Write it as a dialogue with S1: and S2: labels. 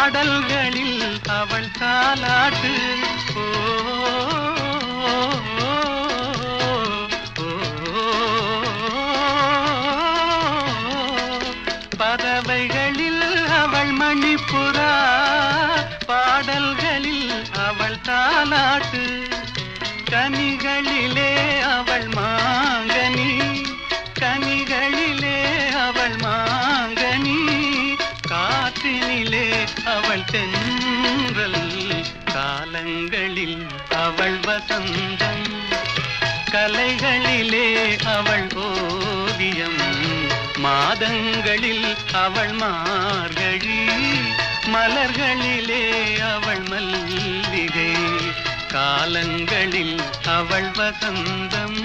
S1: பாடல்களில் அவள் தாலாட்டு. ஓ பறவைகளில் அவள் மணிப்புறா. பாடல்களில் அவள் தாலாட்டு. காற்றினிலே அவள் தென்றல் காலங்களில் அவள் வசந்தம் கலைகளிலே அவள் ஓவியம் மாதங்களில் அவள் மார்கழி மலர்களிலே அவள் மல்லிகை காலங்களில் அவள் வசந்தம்.